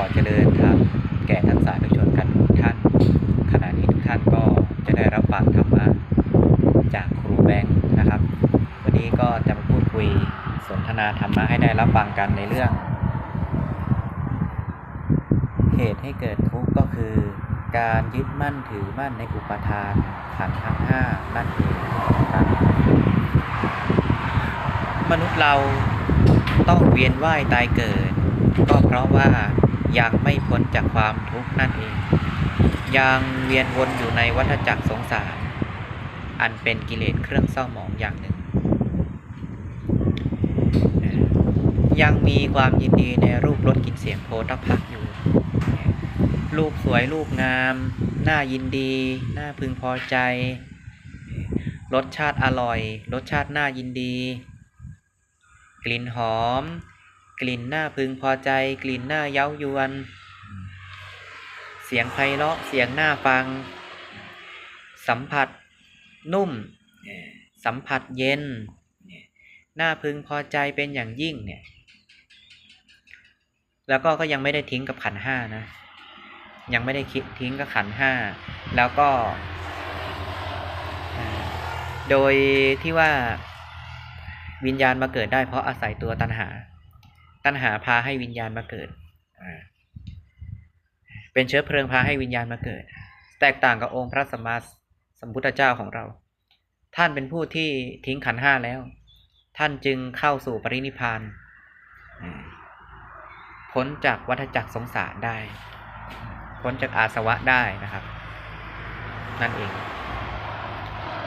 อเจริญธรรมแก่ท่านสาธุชนกันทุกท่าน ขณะนี้ทุกท่านก็จะได้รับฟังธรรมะจากครูแบงค์นะครับ วันนี้ก็จะมาพูดคุยสนทนาธรรมะให้ได้รับฟังกันในเรื่อง เหตุให้เกิดทุกข์ก็คือ การยึดมั่นถือมั่นในอุปทานขันธ์ทั้งห้านั่นเองครับมนุษย์เราต้องเวียนว่ายตายเกิด ก็เพราะว่า ยังไม่พ้นจากความทุกข์นั่นเอง ยังเวียนวนอยู่ในวัฏจักรสงสาร อันเป็นกิเลสเครื่องเศร้าหมองอย่างหนึ่ง ยังมีความยินดีในรูปรสกลิ่นเสียงโพธพะอยู่ รูปสวยรูปงามน่ายินดีน่าพึงพอใจ รสชาติอร่อย รสชาติน่ายินดี กลิ่นหอม กลิ่นน่าพึงพอใจ กลิ่นน่าเย้ายวน เสียงไพเราะเสียงน่าฟัง สัมผัสนุ่ม สัมผัสเย็นน่าพึงพอใจเป็นอย่างยิ่งเนี่ยแล้วก็ก็ยังไม่ได้ทิ้งกับขันธ์ห้านะ ยังไม่ได้คิดทิ้งกับขันธ์ห้า แล้วก็อ่าโดยที่ว่าวิญญาณมาเกิดได้เพราะอาศัยตัวตัณหา ตัณหาพาให้วิญญาณมาเกิด เป็นเชื้อเพลิงพาให้วิญญาณมาเกิด แตกต่างกับองค์พระสัมมาสัมพุทธเจ้าของเรา ท่านเป็นผู้ที่ทิ้งขันห้าแล้ว ท่านจึงเข้าสู่ปรินิพานพ้นจากวัฏจักรสงสารได้ พ้นจากอาสวะได้นะครับ นั่นเอง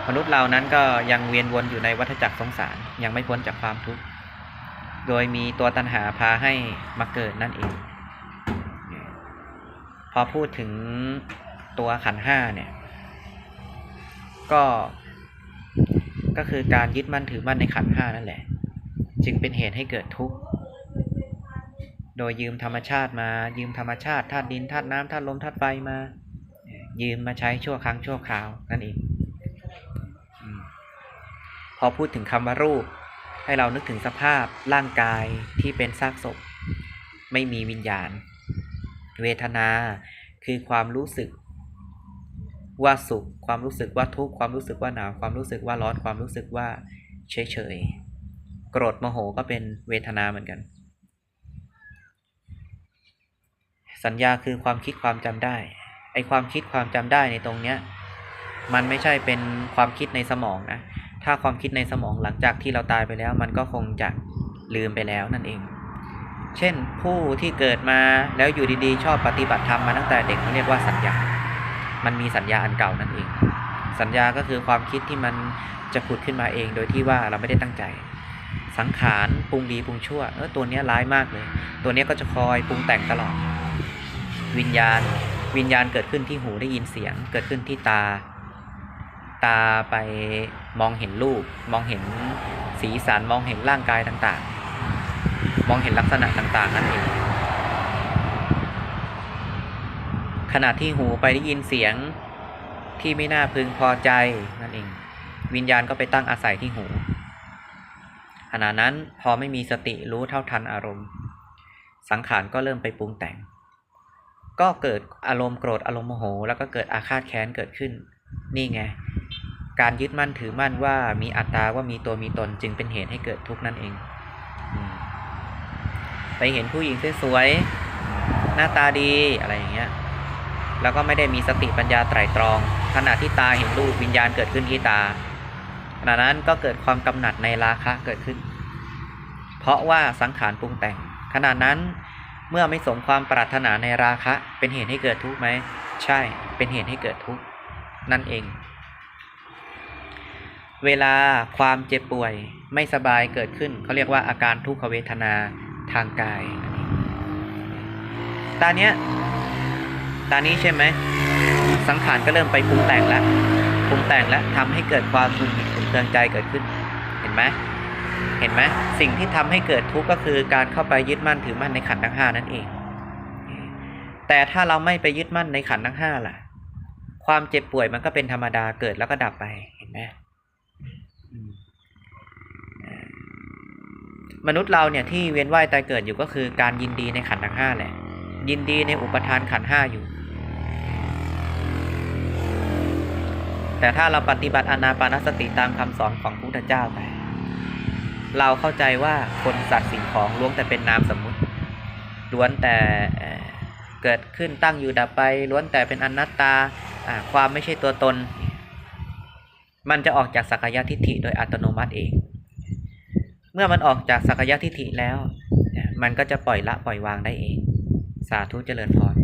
มนุษย์เรานั้นก็ยังเวียนวนอยู่ในวัฏจักรสงสาร ยังไม่พ้นจากความทุกข์ โดยมีตัวตัณหาพาให้มาเกิดนั่นเอง พอพูดถึงตัวขันห้าเนี่ย ก็ ก็คือการยึดมั่นถือมั่นในขันห้านั่นแหละ จึงเป็นเหตุให้เกิดทุกข์ โดยยืมธรรมชาติมา ยืมธรรมชาติธาตุดินธาตุน้ำธาตุลมธาตุไฟมา ยืมมาใช้ชั่วครั้งชั่วคราวนั่นเอง พอพูดถึงคำว่ารูป ให้เรานึกถึงสภาพร่างกายที่เป็นซากศพ ไม่มีวิญญาณ เวทนาคือความรู้สึก ว่าสุข ความรู้สึกว่าทุกข์ความรู้สึกว่าหนาว ความรู้สึกว่าร้อนความรู้สึกว่าเฉยเฉยๆโกรธโมโหก็เป็นเวทนาเหมือนกัน สัญญาคือความคิดความจำได้ไอความคิดความจำได้ในตรงเนี้ยมันไม่ใช่เป็นความคิดในสมองนะ ถ้าความคิดในสมองหลังจากที่เราตายไปแล้ว มันก็คงจะลืมไปแล้วนั่นเอง เช่นผู้ที่เกิดมาแล้วอยู่ดีๆ ชอบปฏิบัติธรรมมาตั้งแต่เด็กเขาเรียกว่าสัญญา มันมีสัญญาอันเก่านั่นเอง สัญญาก็คือความคิดที่มันจะผุดขึ้นมาเอง โดยที่ว่าเราไม่ได้ตั้งใจ สังขารปรุงดีปรุงชั่วเออตัวนี้ร้ายมากเลย ตัวนี้ก็จะคอยปรุงแต่งตลอด วิญญาณ วิญญาณเกิดขึ้นที่หูได้ยินเสียง เกิดขึ้นที่ตา ตาไปมองเห็นรูป มองเห็นสีสันมองเห็นร่างกายต่างๆ มองเห็นลักษณะต่างๆนั่นเองขณะที่หูไปได้ยินเสียงที่ไม่น่าพึงพอใจนั่นเอง วิญญาณก็ไปตั้งอาศัยที่หูขณะนั้นพอไม่มีสติรู้เท่าทันอารมณ์ สังขารก็เริ่มไปปรุงแต่ง ก็เกิดอารมณ์โกรธอารมณ์โมโห แล้วก็เกิดอาฆาตแค้นเกิดขึ้น นี่ไง การยึดมั่นถือมั่นว่ามีอัตตาว่ามีตัวมีตนจึงเป็นเหตุให้เกิดทุกข์นั่นเองไปเห็นผู้หญิงสวยๆหน้าตาดีอะไรอย่างเงี้ยแล้วก็ไม่ได้มีสติปัญญาไตร่ตรอง ขณะที่ตาเห็นรูปวิญญาณเกิดขึ้นที่ตาขณะนั้นก็เกิดความกำหนัดในราคะเกิดขึ้น เพราะว่าสังขารปรุงแต่ง ขณะนั้นเมื่อไม่สมความปรารถนาในราคะ เป็นเหตุให้เกิดทุกข์ไหม ใช่เป็นเหตุให้เกิดทุกข์นั่นเอง เวลาความเจ็บป่วยไม่สบายเกิดขึ้นเขาเรียกว่าอาการทุกขเวทนาทางกาย ตาเนี้ยตานี้ใช่ไหมสังขารก็เริ่มไปปรุงแต่งแล้วปรุงแต่งแล้วทำให้เกิดความหงุดหงิดขุนเคืองใจเกิดขึ้น เห็นไหมเห็นไหมสิ่งที่ทำให้เกิดทุกข์ก็คือการเข้าไปยึดมั่นถือมั่นในขันธ์ทั้งห้านั่นเอง แต่ถ้าเราไม่ไปยึดมั่นในขันธ์ทั้งห้าล่ะ ความเจ็บป่วยมันก็เป็นธรรมดาเกิดแล้วก็ดับไปเห็นไหมอืมอ่า มนุษย์เราเนี่ยที่เวียนว่ายตายเกิดอยู่ก็คือการยินดีในขันธ์ทั้งห้าแหละ ยินดีในอุปทานขันธ์ห้าอยู่ แต่ถ้าเราปฏิบัติอานาปานสติตามคำสอนของพระพุทธเจ้าไป เราเข้าใจว่าคนสัตว์สิ่งของล้วนแต่เป็นนามสมมุติล้วนแต่เกิดขึ้นตั้งอยู่ดับไปล้วนแต่เป็นอนัตตาอ่าความไม่ใช่ตัวตน มันจะออกจากสักกายทิฏฐิโดยอัตโนมัติเอง เมื่อมันออกจากสักยะทิฏฐิแล้ว มันก็จะปล่อยละปล่อยวางได้เอง สาธุเจริญพร